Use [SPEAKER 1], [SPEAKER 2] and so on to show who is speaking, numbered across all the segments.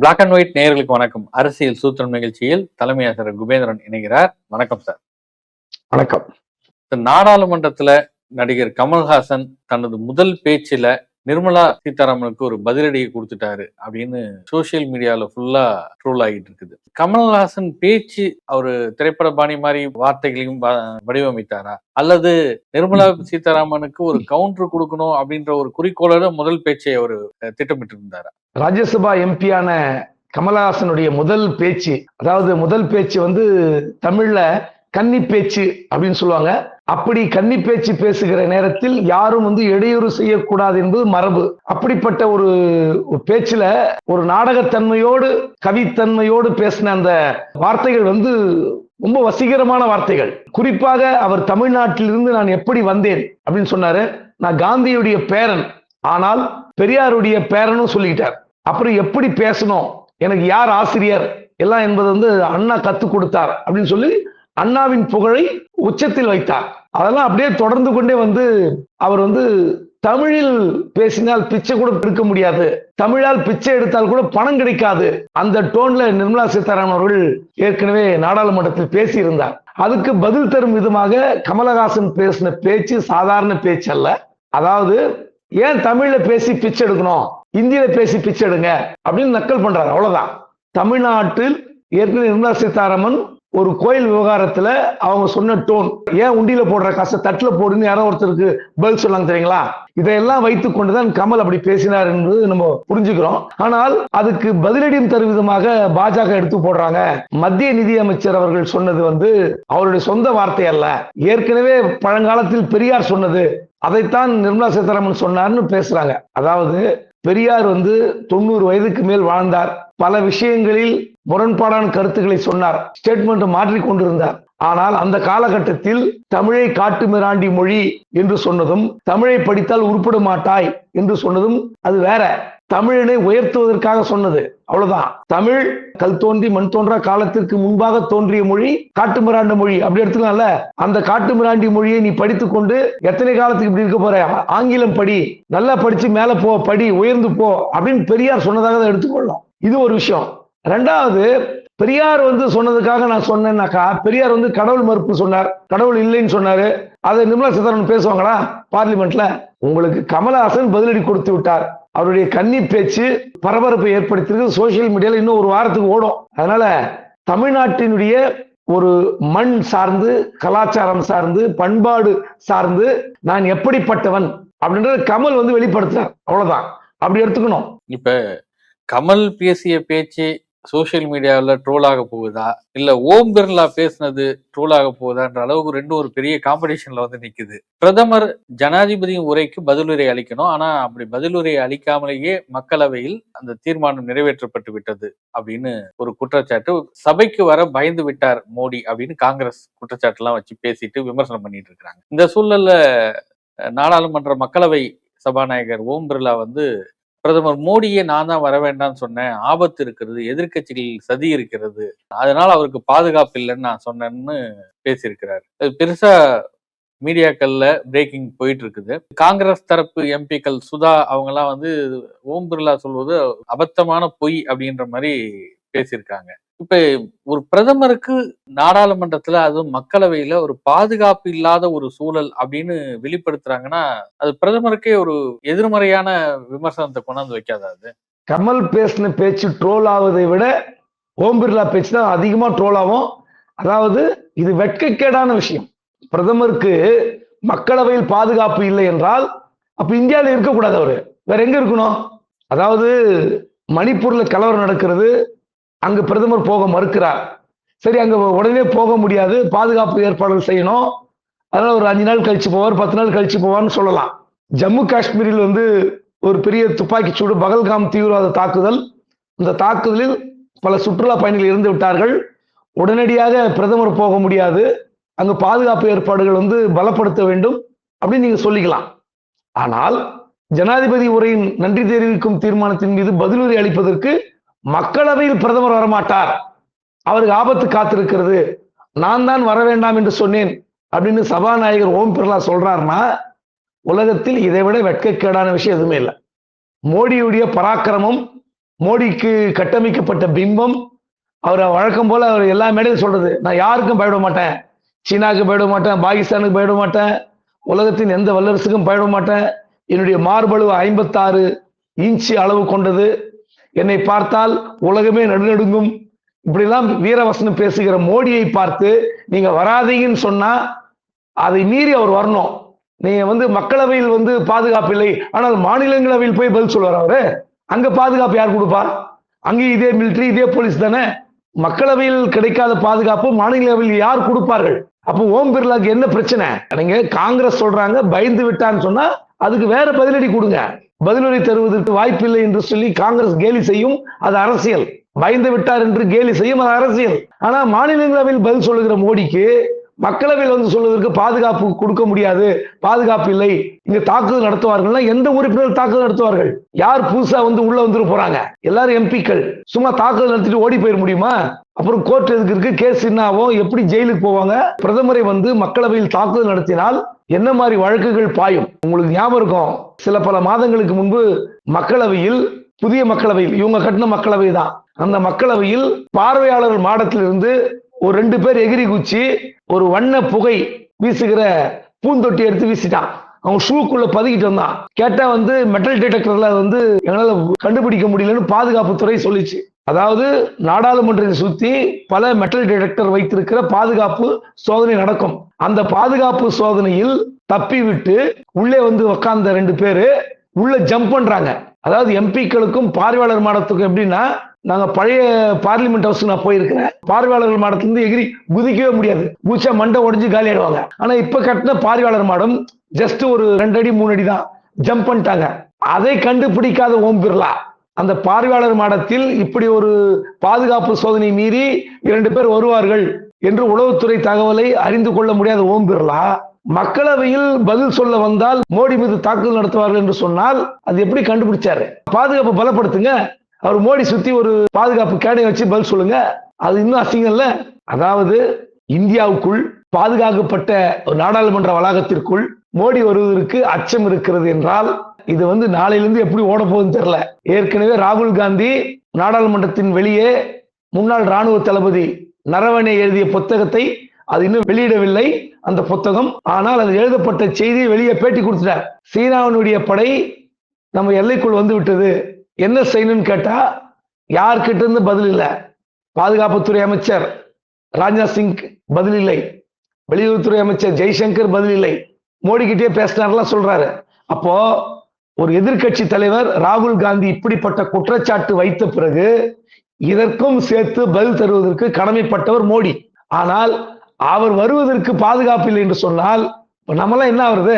[SPEAKER 1] Black and white நேயர்களுக்கு வணக்கம். அரசியல் சூத்திரம் நிகழ்ச்சியில் தலைமை ஆசிரியர் குபேந்திரன் இணைகிறார். வணக்கம் சார்.
[SPEAKER 2] வணக்கம்.
[SPEAKER 1] நாடாளுமன்றத்துல நடிகர் கமல்ஹாசன் தனது முதல் பேச்சுல நிர்மலா சீதாராமனுக்கு ஒரு பதிலடியை கொடுத்துட்டாரு அப்படின்னு சோசியல் மீடியால ஃபுல்லா ட்ரோல் ஆகிட்டு இருக்குது. கமல்ஹாசன் பேச்சு அவரு திரைப்பட பாணி மாதிரி வார்த்தைகளையும் வடிவமைத்தாரா? அல்லது நிர்மலா சீதாராமனுக்கு ஒரு கவுண்டர் கொடுக்கணும் அப்படின்ற ஒரு குறிக்கோளோட முதல் பேச்சை அவர் திட்டமிட்டு இருந்தாரா
[SPEAKER 2] ராஜ்யசபா எம்பியான கமலஹாசனுடைய முதல் பேச்சு அதாவது முதல் பேச்சு வந்து தமிழ்ல கன்னி பேச்சு அப்படின்னு சொல்லுவாங்க. அப்படி கன்னி பேச்சு பேசுகிற நேரத்தில் யாரும் வந்து இடையூறு செய்யக்கூடாது என்பது மரபு. அப்படிப்பட்ட ஒரு பேச்சுல ஒரு நாடகத்தன்மையோடு கவித்தன்மையோடு பேசின அந்த வார்த்தைகள் வந்து ரொம்ப வசீகரமான வார்த்தைகள். குறிப்பாக அவர் தமிழ்நாட்டிலிருந்து நான் எப்படி வந்தேன் அப்படின்னு சொன்னாரு. நான் காந்தியுடைய பேரன். ஆனால் பெரியாருடைய பேரனும் சொல்லிக்கிட்டார் அப்புறம் எப்படி பேசணும்? எனக்கு யார் ஆசிரியர்? எல்லாம் என்பது வந்து அண்ணா கத்து கொடுத்தார் அப்படின்னு சொல்லி அண்ணாவின் புகழை உச்சத்தில் வைத்தார். அதெல்லாம் அப்படியே தொடர்ந்து கொண்டே வந்து அவர் வந்து தமிழில் பேசினால் பிச்சை கூட எடுக்க முடியாது. தமிழால் பிச்சை எடுத்தால் கூட பணம் கிடைக்காது. அந்த டோன்ல நிர்மலா சீதாராமன் அவர்கள் ஏற்கனவே நாடாளுமன்றத்தில் பேசியிருந்தார். அதுக்கு பதில் தரும் விதமாக கமலஹாசன் பேசின பேச்சு சாதாரண பேச்சு அல்ல. அதாவது ஏன் தமிழ்ல பேசி பிச்சை எடுக்கணும்? இந்தியில பேசி பிச்சை எடுங்க. அப்படின்னு நக்கல் பண்றாரு. அவ்வளவுதான். தமிழ்நாட்டில் ஏற்கனவே நிர்மலா சீதாராமன் ஒரு கோயில் விவகாரத்துல அவங்க சொன்ன டோன் ஏன் உண்டியில போடுற காசை தட்டுல போடுன்னு யாரோ ஒருத்தருக்கு பதில் சொல்லாங்க தெரியுங்களா? இதையெல்லாம் வைத்துக் கொண்டுதான் கமல் அப்படி பேசினார் என்பது நம்ம புரிஞ்சுக்கிறோம். ஆனால் அதுக்கு பதிலடியும் தரும் விதமாக பாஜக எடுத்து போடுறாங்க. மத்திய நிதி அமைச்சர் அவர்கள் சொன்னது வந்து அவருடைய சொந்த வார்த்தை அல்ல. ஏற்கனவே பழங்காலத்தில் பெரியார் சொன்னது. அதைத்தான் நிர்மலா சீதாராமன் சொன்னார்னு பேசுறாங்க. அதாவது பெரியார் வந்து தொண்ணூறு வயதுக்கு மேல் வாழ்ந்தார். பல விஷயங்களில் முரண்பாடான கருத்துக்களை சொன்னார் ஸ்டேட்மெண்ட் மாற்றிக் கொண்டிருந்தார். ஆனால் அந்த காலகட்டத்தில் தமிழை காட்டு மிராண்டி மொழி என்று சொன்னதும் தமிழை படித்தால் உருப்பட மாட்டாய் என்று சொன்னதும் அது வேற. தமிழனை உயர்த்துவதற்காக சொன்னது. அவ்வளவுதான். தமிழ் கல் தோன்றி மண் தோன்றா காலத்திற்கு முன்பாக தோன்றிய மொழி காட்டு மிராண்ட மொழி. அப்படி எடுத்துக்கலாம்ல? அந்த காட்டு மிராண்டி மொழியை நீ படித்துக்கொண்டு எத்தனை காலத்துக்கு இப்படி இருக்க போற? ஆங்கிலம் படி. நல்லா படிச்சு மேல போ படி உயர்ந்து போ அப்படின்னு பெரியார் சொன்னதாக தான் எடுத்துக்கொள்ளலாம். இது ஒரு விஷயம். ரெண்டாவது பெரியார் வந்து சொன்னதுக்காக நான் சொன்னேன்னாக்கா பெரியார் வந்து கடவுள் மறுப்பு சொன்னார். கடவுள் இல்லைன்னு சொன்னாரு. அதை நிர்மலா சீதாராமன் பேசுவாங்களா பார்லிமெண்ட்ல? உங்களுக்கு கமலஹாசன் பதிலடி கொடுத்து விட்டார். அவருடைய கன்னி பேச்சு பரபரப்பை ஏற்படுத்தியிருக்கு. சோசியல் மீடியால இன்னும் ஒரு வாரத்துக்கு ஓடும். அதனால தமிழ்நாட்டினுடைய ஒரு மண் சார்ந்து கலாச்சாரம் சார்ந்து பண்பாடு சார்ந்து நான் எப்படிப்பட்டவன் அப்படின்றத கமல் வந்து வெளிப்படுத்துறார். அவ்வளவுதான். அப்படி எடுத்துக்கணும்.
[SPEAKER 1] இப்ப கமல் பேசிய பேச்சு சோஷியல் மீடியாவில் ட்ரோல் போகுதா? இல்லை ஓம் பிர்லா பேசுனது ட்ரோல் போகுதான்ற அளவுக்கு ரெண்டும் ஒரு பெரிய காம்படிஷனில் வந்து நிற்குது பிரதமர் ஜனாதிபதியின் உரைக்கு பதிலுரை அளிக்கணும். ஆனால் அப்படி பதிலுரை அளிக்காமலேயே மக்களவையில் அந்த தீர்மானம் நிறைவேற்றப்பட்டு விட்டது அப்படின்னு ஒரு குற்றச்சாட்டு. சபைக்கு வர பயந்து விட்டார் மோடி அப்படின்னு காங்கிரஸ் குற்றச்சாட்டுலாம் வச்சு பேசிட்டு விமர்சனம் பண்ணிட்டு இருக்கிறாங்க இந்த சூழல்ல நாடாளுமன்ற மக்களவை சபாநாயகர் ஓம் பிர்லா வந்து பிரதமர் மோடியே நான் தான் வர வேண்டாம்னு சொன்னேன். ஆபத்து இருக்கிறது எதிர்க்கட்சிகள் சதி இருக்கிறது. அதனால அவருக்கு பாதுகாப்பு இல்லைன்னு நான் சொன்னேன்னு பேசியிருக்கிறார். அது பெருசா மீடியாக்கள்ல பிரேக்கிங் போயிட்டு இருக்குது காங்கிரஸ் தரப்பு எம்பிக்கள் சுதா அவங்கெல்லாம் வந்து ஓம் பிர்லா சொல்வது அபத்தமான பொய் அப்படின்ற மாதிரி பேசியிருக்காங்க. இப்ப ஒரு பிரதமருக்கு நாடாளுமன்றத்துல அதுவும் மக்களவையில ஒரு பாதுகாப்பு இல்லாத ஒரு சூழல் அப்படின்னு வெளிப்படுத்துறாங்கன்னா அது பிரதமருக்கே ஒரு எதிர்மறையான விமர்சனத்தை கொண்டாந்து வைக்காத அது?
[SPEAKER 2] கமல் பேசின பேச்சு ட்ரோல் ஆவதை விட ஓம் பிர்லா பேச்சு தான் அதிகமா ட்ரோல் ஆகும். அதாவது இது வெட்கக்கேடான விஷயம். பிரதமருக்கு மக்களவையில் பாதுகாப்பு இல்லை என்றால் அப்ப இந்தியாவில் இருக்கக்கூடாது அவரு. வேற எங்க இருக்கணும்? அதாவது மணிப்பூர்ல கலவரம் நடக்கிறது அங்கு பிரதமர் போக மறுக்கிறார். சரி அங்க உடனே போக முடியாது. பாதுகாப்பு ஏற்பாடுகள் செய்யணும். அதனால ஒரு அஞ்சு நாள் கழிச்சு போவார் பத்து நாள் கழிச்சு போவார்னு சொல்லலாம். ஜம்மு காஷ்மீரில் வந்து ஒரு பெரிய துப்பாக்கி சூடு பகல்காம் தீவிரவாத தாக்குதல். இந்த தாக்குதலில் பல சுற்றுலா பயணிகள் இருந்து விட்டார்கள். உடனடியாக பிரதமர் போக முடியாது. அங்கு பாதுகாப்பு ஏற்பாடுகள் வந்து பலப்படுத்த வேண்டும் அப்படின்னு நீங்க சொல்லிக்கலாம். ஆனால் ஜனாதிபதி உரையின் நன்றி தெரிவிக்கும் தீர்மானத்தின் மீது பதிலுரை அளிப்பதற்கு மக்களவையில் பிரதமர் வரமாட்டார். அவருக்கு ஆபத்து காத்திருக்கிறது. நான் தான் வர வேண்டாம் என்று சொன்னேன் அப்படின்னு சபாநாயகர் ஓம் பிர்லா சொல்றாருன்னா உலகத்தில் இதை விட வெட்கக்கேடான விஷயம் எதுவுமே இல்லை. மோடியுடைய பராக்கிரமம் மோடிக்கு கட்டமைக்கப்பட்ட பிம்பம் அவர் வழக்கம் போல அவர் எல்லா மேடையும் சொல்றது நான் யாருக்கும் பயப்பட மாட்டேன். சீனாவுக்கு பயப்பட மாட்டேன் பாகிஸ்தானுக்கு பயப்பட மாட்டேன் உலகத்தின் எந்த வல்லரசுக்கும் பயப்பட மாட்டேன். என்னுடைய மார்பளவு ஐம்பத்தாறு இன்ச்சு அளவு கொண்டது. என்னை பார்த்தால் உலகமே நடுநடுங்கும். இப்படிலாம் வீரவசனம் பேசுகிற மோடியை பார்த்து நீங்க வராதீங்கன்னு சொன்னா அதை மீறி அவர் வரணும். நீங்க வந்து மக்களவையில் வந்து பாதுகாப்பு இல்லை ஆனால் மாநிலங்களவையில் போய் பதில் சொல்வார் அவரு. அங்க பாதுகாப்பு யார் கொடுப்பார் அங்கேயும் இதே மிலிட்டரி இதே போலீஸ் தானே? மக்களவையில் கிடைக்காத பாதுகாப்பு மாநிலங்களவையில் யார் கொடுப்பார்கள்? அப்போ ஓம் பிர்லாக்கு என்ன பிரச்சனை? நீங்க காங்கிரஸ் சொல்றாங்க பயந்து விட்டான்னு சொன்னா அதுக்கு வேற பதிலடி கொடுங்க. பதிலடி தருவதற்கு வாய்ப்பில்லை என்று சொல்லி காங்கிரஸ் கேலி செய்யும் அது அரசியல். பயந்து விட்டார் என்று கேலி செய்யும் அது அரசியல். ஆனா மாநிலங்களவையில் பதில் சொல்லுகிற மோடிக்கு மக்களவையில் வந்து சொல்வதற்கு பாதுகாப்பு கொடுக்க முடியாது. பாதுகாப்பு இல்லை. இங்க தாக்குதல் நடத்துவார்கள்னா எந்த உறுப்பினர் தாக்குதல் நடத்துவார்கள்? யார் புதுசா வந்து உள்ள வந்துட்டு போறாங்க? எல்லாரும் எம்பிக்கள். சும்மா தாக்குதல் நடத்திட்டு ஓடி போயிட முடியுமா? அப்புறம் கோர்ட் எதுக்கு இருக்கு? கேஸ் என்னாவும் எப்படி ஜெயிலுக்கு போவாங்க? பிரதமரை வந்து மக்களவையில் தாக்குதல் நடத்தினால் என்ன மாதிரி வழக்குகள் பாயும்? உங்களுக்கு ஞாபகம் இருக்கும். சில பல மாதங்களுக்கு முன்பு மக்களவையில் புதிய மக்களவையில் இவங்க கட்டின மக்களவை தான் அந்த மக்களவையில் பார்வையாளர் மாடத்திலிருந்து ஒரு ரெண்டு பேர் எகிரி குச்சி ஒரு வண்ண புகை வீசுகிற பூந்தொட்டி எடுத்து வீசிட்டான். அவன் ஷூக்குள்ள பதுக்கிட்டு வந்தான். கேட்டா வந்து மெட்டல் டிடெக்டர்ல வந்து எங்களால கண்டுபிடிக்க முடியலன்னு பாதுகாப்புத்துறை சொல்லிச்சு. அதாவது நாடாளுமன்றத்தை சுத்தி பல மெட்டல் டிடெக்டர் வைத்திருக்கிற பாதுகாப்பு சோதனை நடக்கும். அந்த பாதுகாப்பு சோதனையில் தப்பி விட்டு உள்ளே வந்து உக்காந்த ரெண்டு பேரு உள்ள ஜம்ப் பண்றாங்க. அதாவது எம்பிக்களுக்கும் பார்வையாளர் மாடத்துக்கும் எப்படின்னா நாங்க பழைய பார்லிமெண்ட் ஹவுஸ் நான் போயிருக்கிறேன். பார்வையாளர்கள் மாடத்துலேருந்து எகிரி குதிக்கவே முடியாது. பூச்சா மண்டை உடஞ்சு காலி ஆயிடுவாங்க. ஆனா இப்ப கட்டின பார்வையாளர் மாடம் ஜஸ்ட் ஒரு ரெண்டு அடி மூணு அடி தான். ஜம்ப் பண்ணிட்டாங்க. அதை கண்டுபிடிக்காத ஓம் பிர்லா. அந்த பார்வையாளர் மாடத்தில் இப்படி ஒரு பாதுகாப்பு சோதனை மீறி இரண்டு பேர் வருவார்கள் என்று உளவுத்துறை தகவலை அறிந்து கொள்ள முடியாத ஓம் பிர்லா மக்களவையில் பதில் சொல்ல வந்தால் மோடி மீது தாக்குதல் நடத்துவார்கள் என்று சொன்னால் அது எப்படி கண்டுபிடிச்சாரு? பாதுகாப்பு பலப்படுத்துங்க. அவர் மோடி சுத்தி ஒரு பாதுகாப்பு கேடை வச்சு பதில் சொல்லுங்க. அது இன்னும் அசிங்கம் இல்ல. அதாவது இந்தியாவுக்குள் பாதுகாக்கப்பட்ட ஒரு நாடாளுமன்ற வளாகத்திற்குள் மோடி வருவதற்கு அச்சம் இருக்கிறது என்றால் இது வந்து நாளையிலிருந்து எப்படி ஓட போகுதுன்னு தெரியல. ஏற்கனவே ராகுல் காந்தி நாடாளுமன்றத்தின் வெளியே முன்னாள் ராணுவ தளபதி நரவணே எழுதிய புத்தகத்தை அது இன்னும் வெளியிடவில்லை அந்த புத்தகம். ஆனால் அது எழுதப்பட்ட செய்தியை வெளியே பேட்டி கொடுத்துட்டார். சீனாவினுடைய படை நம்ம எல்லைக்குள் வந்து விட்டது. என்ன செய்யணும்னு கேட்டா யார்கிட்ட இருந்து பதில் இல்லை? பாதுகாப்புத்துறை அமைச்சர் ராஜ்நாத் சிங் பதில் இல்லை. வெளியுறவுத்துறை அமைச்சர் ஜெய்சங்கர் பதில் இல்லை. மோடி கிட்டே பேசினார்லாம் சொல்றாரு. அப்போ ஒரு எதிர்க்கட்சி தலைவர் ராகுல் காந்தி இப்படிப்பட்ட குற்றச்சாட்டு வைத்த பிறகு இதற்கும் சேர்த்து பதில் தருவதற்கு கடமைப்பட்டவர் மோடி. ஆனால் அவர் வருவதற்கு பாதுகாப்பு இல்லை என்று சொன்னால் நம்மளாம் நம்மலாம் என்ன வருது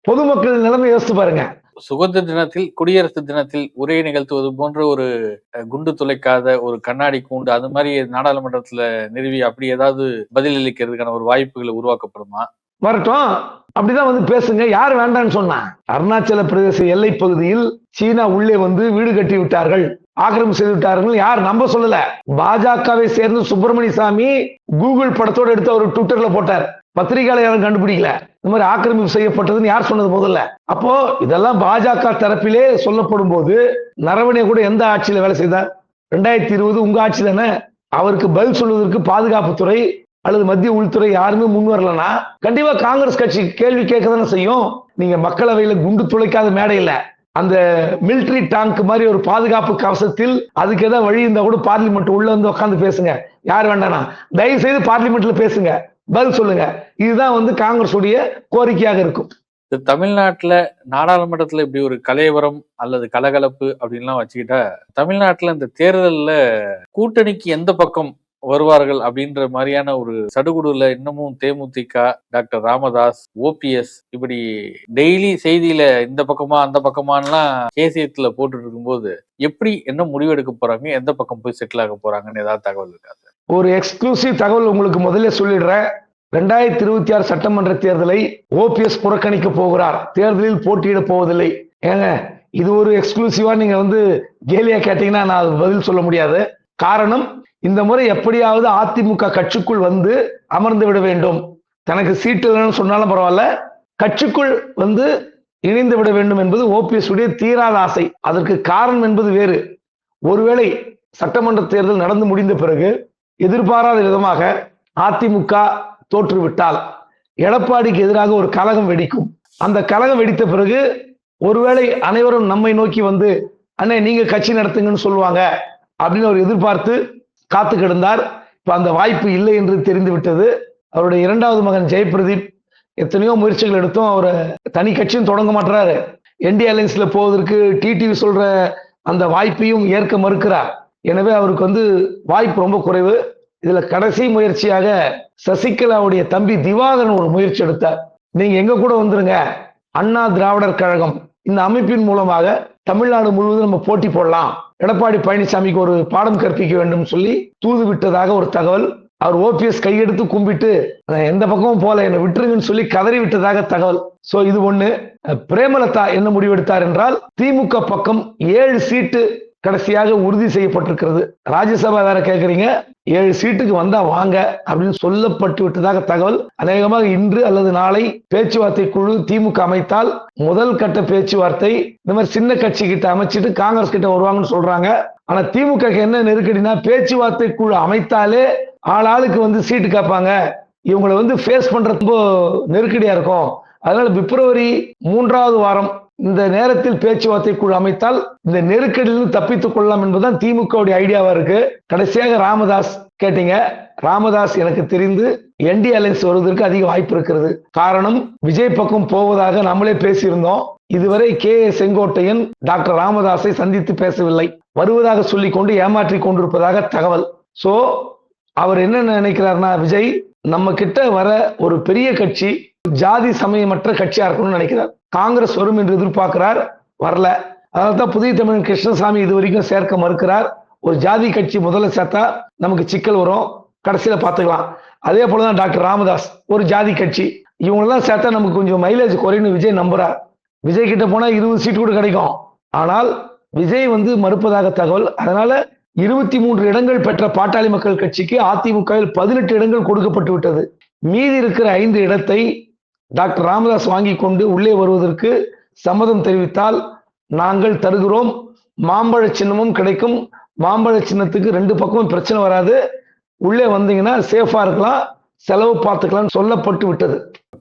[SPEAKER 2] பொதுமக்கள் நிலைமை யோசித்து பாருங்க.
[SPEAKER 1] சுதந்திர தினத்தில் குடியரசு தினத்தில் உரையை நிகழ்த்துவது போன்ற ஒரு குண்டு துளைக்காத ஒரு கண்ணாடி கூண்டு அது மாதிரி நாடாளுமன்றத்துல நிறுவி அப்படி ஏதாவது பதிலளிக்கிறதுக்கான ஒரு வாய்ப்புகளை உருவாக்கப்படுமா?
[SPEAKER 2] வரட்டும். அப்படிதான் வந்து பேசுங்க. யார் வேண்டாம்னு சொன்னா? அருணாச்சல பிரதேச எல்லை பகுதியில் சீனா உள்ளே வந்து வீடு கட்டி விட்டார்கள். ஆக்கிரமிப்பு செய்து விட்டார்கள். யார்? நம்ப சொல்லல. பாஜகவை சேர்ந்து சுப்பிரமணிய சாமி கூகுள் படத்தோட எடுத்து அவர் ட்விட்டர்ல போட்டார். பத்திரிகையாளர் யாரும் கண்டுபிடிக்கல. இந்த மாதிரி ஆக்கிரமிப்பு செய்யப்பட்டதுன்னு யார் சொன்னது முதல்ல? அப்போ இதெல்லாம் பாஜக தரப்பிலே சொல்லப்படும் போது நரவணே கூட எந்த ஆட்சியில வேலை செய்தார்? ரெண்டாயிரத்தி இருபது உங்க ஆட்சி தானே? அவருக்கு பதில் சொல்வதற்கு பாதுகாப்புத்துறை அல்லது மத்திய உள்துறை யாருமே முன் வரலன்னா கண்டிப்பா காங்கிரஸ் கட்சி கேள்வி கேட்க தானே செய்யும். நீங்க மக்களவையில குண்டு துளைக்காத மேடையில அந்த மிலிட்டரி டேங்க் மாதிரி ஒரு பாதுகாப்பு கவசத்தில் அதுக்கு ஏதாவது வழி இருந்தா கூட பார்லிமெண்ட் உள்ள வந்து உட்காந்து பேசுங்க. யார் வேண்டாம் தயவு செய்து பார்லிமெண்ட்ல பேசுங்க. பதில் சொல்லுங்க. இதுதான் வந்து காங்கிரஸ் உடைய கோரிக்கையாக இருக்கும்.
[SPEAKER 1] தமிழ்நாட்டுல நாடாளுமன்றத்துல இப்படி ஒரு கலைவரம் அல்லது கலகலப்பு அப்படின்லாம் வச்சுக்கிட்டா தமிழ்நாட்டுல இந்த தேர்தல்ல கூட்டணிக்கு எந்த பக்கம் வருவார்கள் அப்படின்ற மாதிரியான ஒரு சடுகுடுல இன்னமும் தேமுதிக டாக்டர் ராமதாஸ் ஓபிஎஸ் இப்படி டெய்லி செய்தியில இந்த பக்கமா அந்த பக்கமானலாம் கேசியத்துல போட்டுட்டு இருக்கும்போது எப்படி என்ன முடிவெடுக்க போறாங்க எந்த பக்கம் போய் செட்டில் ஆக போறாங்கன்னு ஏதாவது தகவல் இருக்காது
[SPEAKER 2] ஒரு எக்ஸ்க்ளூசிவ் தகவல் உங்களுக்கு முதல்ல சொல்லிடுறேன். ரெண்டாயிரத்தி இருபத்தி ஆறு சட்டமன்ற தேர்தலை ஓபிஎஸ் புறக்கணிக்க போகிறார். தேர்தலில் போட்டியிட போவதில்லை. ஏங்க இது ஒரு எக்ஸ்க்ளூசிவா நீங்க வந்து கேலியா கேட்டீங்கன்னா நான் பதில் சொல்ல முடியாது. காரணம் இந்த முறை எப்படியாவது அதிமுக கட்சிக்குள் வந்து அமர்ந்து விட வேண்டும். தனக்கு சீட்டு இல்லைன்னு சொன்னாலும் பரவாயில்ல. கட்சிக்குள் வந்து இணைந்து விட வேண்டும் என்பது ஓபிஎஸ் உடைய தீராத ஆசை. அதற்கு காரணம் என்பது வேறு. ஒருவேளை சட்டமன்ற தேர்தல் நடந்து முடிந்த பிறகு எதிர்பாராத விதமாக அதிமுக தோற்றுவிட்டால் எடப்பாடிக்கு எதிராக ஒரு கலகம் வெடிக்கும். அந்த கலகம் வெடித்த பிறகு ஒருவேளை அனைவரும் நம்மை நோக்கி வந்து அண்ணே நீங்க கட்சி நடத்துங்கன்னு சொல்லுவாங்க. அப்படின்னு அவர் எதிர்பார்த்து காத்து கிடந்தார். இப்போ அந்த வாய்ப்பு இல்லை என்று தெரிந்துவிட்டது. அவருடைய இரண்டாவது மகன் ஜெயபிரதீப் எத்தனையோ முயற்சிகள் எடுத்தும் அவரை தனி கட்சியும் தொடங்க மாட்டுறாரு. என்டி அலைன்ஸ்ல போவதற்கு டிடிவி சொல்ற அந்த வாய்ப்பையும் ஏற்க மறுக்கிறார். எனவே அவருக்கு வந்து வாய்ப்பு ரொம்ப குறைவு. இதுல கடைசி முயற்சியாக சசிகலாவுடைய தம்பி திவாகரன் ஒரு முயற்சி எடுத்தார். நீங்க எங்க கூட வந்துருங்க. அண்ணா திராவிடர் கழகம். இந்த அமைப்பின் மூலமாக தமிழ்நாடு முழுவதும் நம்ம போட்டி போடலாம். எடப்பாடி பழனிசாமிக்கு ஒரு பாடம் கற்பிக்க வேண்டும் சொல்லி தூது விட்டதாக ஒரு தகவல். அவர் ஓபிஎஸ் கையெடுத்து கும்பிட்டு எந்த பக்கமும் போல என்னை விட்டுருங்கன்னு சொல்லி கதறி விட்டதாக தகவல். சோ இது ஒண்ணு. பிரேமலதா என்ன முடிவெடுத்தார் என்றால் திமுக பக்கம் ஏழு சீட்டு கடைசியாக உறுதி செய்யப்பட்டிருக்கிறது. ராஜ்யசபா வேற கேட்குறீங்க ஏழு சீட்டுக்கு வந்தா வாங்க அப்படின்னு சொல்லப்பட்டு விட்டதாக தகவல். அநேகமாக இன்று அல்லது நாளை பேச்சுவார்த்தை குழு திமுக அமைத்தால் முதல் கட்ட பேச்சுவார்த்தை இந்த மாதிரி சின்ன கட்சி கிட்ட அமைச்சிட்டு காங்கிரஸ் கிட்ட வருவாங்கன்னு சொல்றாங்க. ஆனா திமுக என்ன நெருக்கடினா பேச்சுவார்த்தை குழு அமைத்தாலே ஆள் ஆளுக்கு வந்து சீட்டு கேட்பாங்க. இவங்களை வந்து ஃபேஸ் பண்றது ரொம்ப நெருக்கடியா இருக்கும். அதனால பிப்ரவரி மூன்றாவது வாரம் இந்த நேரத்தில் பேச்சுவார்த்தை குழு அமைத்தால் இந்த நெருக்கடியிலிருந்து தப்பித்துக் கொள்ளலாம் என்பதுதான் திமுகவுடைய ஐடியாவா இருக்கு. கடைசியாக ராமதாஸ் கேட்டீங்க. ராமதாஸ் எனக்கு தெரிந்து என்டி அலைன்ஸ் வருவதற்கு அதிக வாய்ப்பு இருக்கிறது. காரணம் விஜய் பக்கம் போவதாக நம்மளே பேசியிருந்தோம். இதுவரை கே செங்கோட்டையன் டாக்டர் ராமதாஸை சந்தித்து பேசவில்லை. வருவதாக சொல்லிக்கொண்டு ஏமாற்றி கொண்டிருப்பதாக தகவல். சோ அவர் என்ன நினைக்கிறார்னா விஜய் நம்ம கிட்ட வர ஒரு பெரிய கட்சி ஜாதி சமயமற்ற கட்சியா இருக்கணும்னு நினைக்கிறார். காங்கிரஸ் வரும் என்று எதிர்பார்க்கிறார் வரல. அதனால தான் புதிய தமிழன் கிருஷ்ணசாமி இது வரைக்கும் சேர்க்க மறுக்கிறார். ஒரு ஜாதி கட்சி முதல்ல சேர்த்தா நமக்கு சிக்கல் வரும். கடைசியில பார்த்துக்கலாம். அதே போலதான் டாக்டர் ராமதாஸ் ஒரு ஜாதி கட்சி. இவங்களெல்லாம் சேர்த்தா நமக்கு கொஞ்சம் மைலேஜ் குறையும்னு விஜய் நம்புறார். விஜய் கிட்ட போனா இருபது சீட்டு கூட கிடைக்கும். ஆனால் விஜய் வந்து மறுப்பதாக தகவல். அதனால இருபத்தி மூன்று இடங்கள் பெற்ற பாட்டாளி மக்கள் கட்சிக்கு அதிமுகவில் பதினெட்டு இடங்கள் கொடுக்கப்பட்டு விட்டது. மீதி இருக்கிற ஐந்து இடத்தை டாக்டர் ராமதாஸ் வாங்கி கொண்டு உள்ளே வருவதற்கு சம்மதம் தெரிவித்தால் நாங்கள் தருகிறோம். மாம்பழ சின்னமும் கிடைக்கும். மாம்பழ சின்னத்துக்கு ரெண்டு பக்கமும் பிரச்சனை வராது. உள்ளே வந்தீங்கன்னா சேஃபா இருக்கலாம். செலவு பார்த்துக்கலாம் சொல்லப்பட்டு விட்டது.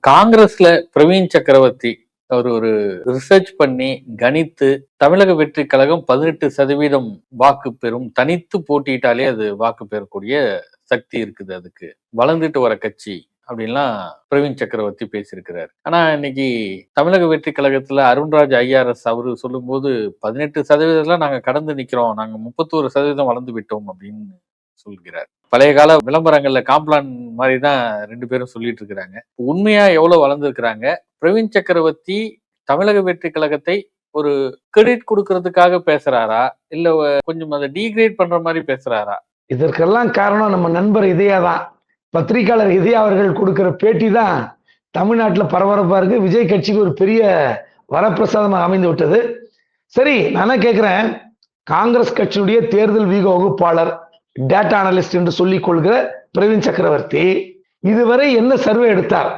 [SPEAKER 1] காங்கிரஸ்ல பிரவீன் சக்கரவர்த்தி அவர் ஒரு ரிசர்ச் பண்ணி கணித்து தமிழக வெற்றி கழகம் பதினெட்டு சதவீதம் வாக்கு பெறும் தனித்து போட்டியிட்டாலே அது வாக்கு பெறக்கூடிய சக்தி இருக்குது அதுக்கு. வளர்ந்துட்டு வர கட்சி அப்படின்லாம் பிரவீன் சக்கரவர்த்தி பேசியிருக்கிறார். ஆனா இன்னைக்கு தமிழக வெற்றி கழகத்துல அருண்ராஜ் ஐஆர்எஸ் அவரு சொல்லும்போது பதினெட்டு சதவீதம்லாம் நாங்க கடந்து நிக்கிறோம் நாங்க முப்பத்தோரு சதவீதம் வளர்ந்து விட்டோம் அப்படின்னு சொல்கிறார். பழைய கால விளம்பரங்கள்ல காம்ப்ளான் மாதிரி தான் ரெண்டு பேரும் சொல்லிட்டு இருக்கிறாங்க. உண்மையா எவ்வளவு வளர்ந்துருக்கிறாங்க? பிரவீன் சக்கரவர்த்தி தமிழக வெற்றி கழகத்தை ஒரு கிரெடிட் கொடுக்கறதுக்காக பேசுறாரா? இல்ல கொஞ்சம் அதை டீக்ரேட் பண்ற மாதிரி பேசுறாரா?
[SPEAKER 2] இதற்கெல்லாம் காரணம் நம்ம நண்பர் இதையா தான் பத்திரிகையாளர் இதயா அவர்கள் கொடுக்கிற பேட்டி தான் தமிழ்நாட்டில் பரபரப்பாக இருக்கு. விஜய் கட்சிக்கு ஒரு பெரிய வரப்பிரசாதமாக அமைந்து விட்டது. சரி நான் கேட்குறேன் காங்கிரஸ் கட்சியுடைய தேர்தல் வீக வகுப்பாளர் டேட்டா அனலிஸ்ட் என்று சொல்லிக் கொள்கிற பிரவீன் சக்கரவர்த்தி இதுவரை என்ன சர்வே எடுத்தார்?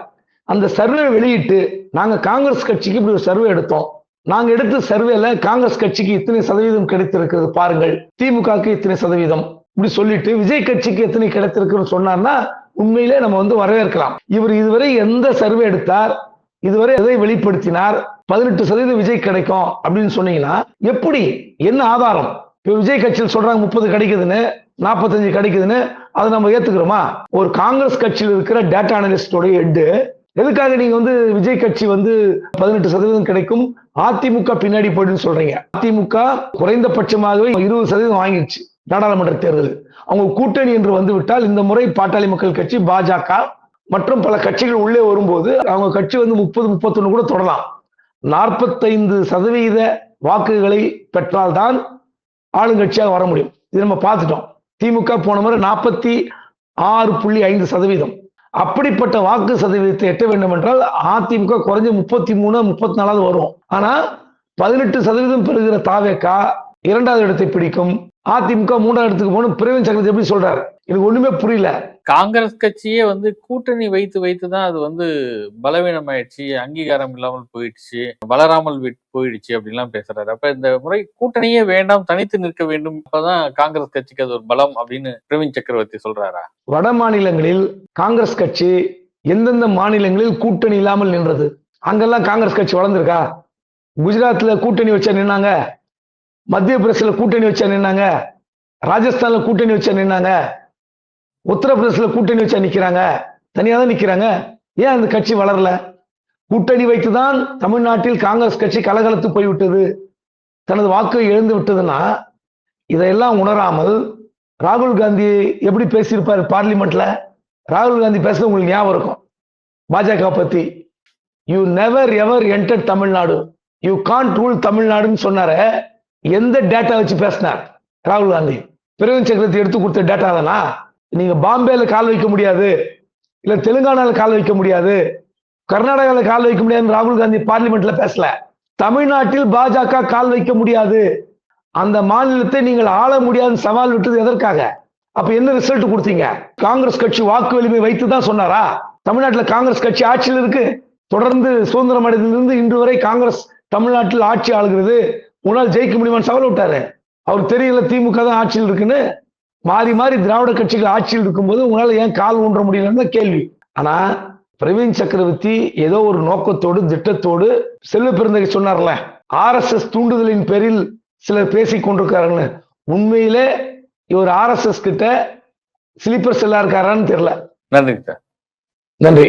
[SPEAKER 2] அந்த சர்வே வெளியிட்டு நாங்கள் காங்கிரஸ் கட்சிக்கு இப்படி ஒரு சர்வே எடுத்தோம். நாங்க எடுத்த சர்வேல காங்கிரஸ் கட்சிக்கு இத்தனை சதவீதம் கிடைத்திருக்கிறது பாருங்கள். திமுகவுக்கு இத்தனை சதவீதம். இப்படி சொல்லிட்டு விஜய் கட்சிக்கு எத்தனை கிடைத்திருக்குன்னு சொன்னார்னா உண்மையிலே நம்ம வந்து வரவேற்கலாம். இவர் இதுவரை எந்த சர்வே எடுத்தார் இதுவரை எதை வெளிப்படுத்தினார் பதினெட்டு சதவீதம் விஜய் கிடைக்கும் அப்படின்னு சொன்னீங்கன்னா எப்படி என்ன ஆதாரம்? இப்ப விஜய் கட்சியில் சொல்றாங்க முப்பது கிடைக்குதுன்னு நாற்பத்தஞ்சு கிடைக்குதுன்னு அதை நம்ம ஏத்துக்கிறோமா? ஒரு காங்கிரஸ் கட்சியில் இருக்கிற டேட்டா அனலிஸ்டோட ஹெட்டு எதுக்காக நீங்க வந்து விஜய் கட்சி வந்து பதினெட்டு சதவீதம் கிடைக்கும்? அதிமுக பின்னாடி போயிடுன்னு சொல்றீங்க. அதிமுக குறைந்தபட்சமாகவே இருபது சதவீதம் வாங்கிடுச்சு. நாடாளுமன்ற தேர்தல். அவங்க கூட்டணி என்று வந்துவிட்டால் இந்த முறை பாட்டாளி மக்கள் கட்சி பாஜக மற்றும் பல கட்சிகள் உள்ளே வரும்போது அவங்க கட்சி வந்து முப்பது முப்பத்தொன்னு கூட தொடலாம். நாற்பத்தைந்து சதவீத வாக்குகளை பெற்றால்தான் ஆளுங்கட்சியாக வர முடியும். இது நம்ம பார்த்துட்டோம். திமுக போன முறை நாற்பத்தி ஆறு புள்ளி ஐந்து சதவீதம். அப்படிப்பட்ட வாக்கு சதவீதத்தை எட்ட வேண்டும் என்றால் அதிமுக குறைஞ்ச முப்பத்தி மூணு முப்பத்தி நாலாவது வரும் ஆனா பதினெட்டு சதவீதம் பெறுகிற தாவேக்கா இரண்டாவது இடத்தை பிடிக்கும். அதிமுக மூன்றாவது இடத்துக்கு போகணும் பிரவீன் சக்கரவர்த்தி எப்படி சொல்றாரு? எனக்கு ஒண்ணுமே புரியல.
[SPEAKER 1] காங்கிரஸ் கட்சியே வந்து கூட்டணி வைத்து வைத்து தான் அது வந்து பலவீனமாயிடுச்சு அங்கீகாரம் இல்லாமல் போயிடுச்சு வளராமல் போயிடுச்சு அப்படின்லாம் பேசுறாரு. அப்ப இந்த முறை கூட்டணியே வேண்டாம் தனித்து நிற்க வேண்டும். அப்பதான் காங்கிரஸ் கட்சிக்கு அது ஒரு பலம் அப்படின்னு பிரவீன் சக்கரவர்த்தி சொல்றாரா?
[SPEAKER 2] வட மாநிலங்களில் காங்கிரஸ் கட்சி எந்தெந்த மாநிலங்களில் கூட்டணி இல்லாமல் நின்றது? அங்கெல்லாம் காங்கிரஸ் கட்சி வளர்ந்துருக்கா? குஜராத்ல கூட்டணி வச்சா நின்னாங்க. மத்திய பிரதேசில் கூட்டணி வச்சா நின்னாங்க. ராஜஸ்தான்ல கூட்டணி வச்சா நின்னாங்க. உத்தரப்பிரதேசல கூட்டணி வச்சா நிக்கிறாங்க. தனியாக தான் நிக்கிறாங்க. ஏன் அந்த கட்சி வளரல? கூட்டணி வைத்துதான் தமிழ்நாட்டில் காங்கிரஸ் கட்சி கலகலத்து போய்விட்டது. தனது வாக்கை எழுந்து விட்டதுன்னா இதையெல்லாம் உணராமல் ராகுல் காந்தி எப்படி பேசியிருப்பார் பார்லிமெண்ட்ல? ராகுல் காந்தி பேசுறது உங்களுக்கு ஞாபகம் இருக்கும். பாஜக பத்தி. You never ever enter Tamil Nadu you can't rule தமிழ்நாடுன்னு சொன்னார. எந்த டேட்டா வச்சு பேசினார் ராகுல் காந்தி. பிரவீன் சக்கரவர்த்தி எடுத்து கொடுத்த டேட்டா தானா? நீங்க பாம்பேல கால் வைக்க முடியாது. இல்ல தெலுங்கானால கால் வைக்க முடியாது. கர்நாடகால கால் வைக்க முடியாதுன்னு ராகுல் காந்தி பார்லிமெண்ட்ல பேசல. தமிழ்நாட்டில் பாஜக கால் வைக்க முடியாது. அந்த மாநிலத்தை நீங்கள் ஆள முடியாதுன்னு சவால் விட்டது எதற்காக? அப்ப என்ன ரிசல்ட் கொடுத்தீங்க? காங்கிரஸ் கட்சி வாக்கு வலிமை வைத்து தான் சொன்னாரா? தமிழ்நாட்டில் காங்கிரஸ் கட்சி ஆட்சியில் இருக்கு. தொடர்ந்து சுதந்திரம் அடைந்ததிலிருந்து இன்று வரை காங்கிரஸ் தமிழ்நாட்டில் ஆட்சி ஆளுகிறது. உன்னால் ஜெயிக்க முடியுமான்னு சவால் விட்டாரு. அவர் தெரியல திமுக தான் ஆட்சியில் இருக்குன்னு. மாறி மாறி திராவிட கட்சிகள் ஆட்சியில் இருக்கும்போது உங்களால ஏன் கால் ஊன்ற முடியலன்னு கேள்வி. ஆனா பிரவீன் சக்கரவர்த்தி ஏதோ ஒரு நோக்கத்தோடு திட்டத்தோடு செல்வ பெருந்தகை சொன்னார்ல ஆர்எஸ்எஸ் தூண்டுதலின் பேரில் சிலர் பேசிக் கொண்டிருக்காருன்னு உண்மையிலே இவர் ஆர்எஸ்எஸ் கிட்ட ஸ்லீப்பர் செல்லா இருக்காரான்னு தெரியல.
[SPEAKER 1] நன்றி சார்.
[SPEAKER 2] நன்றி.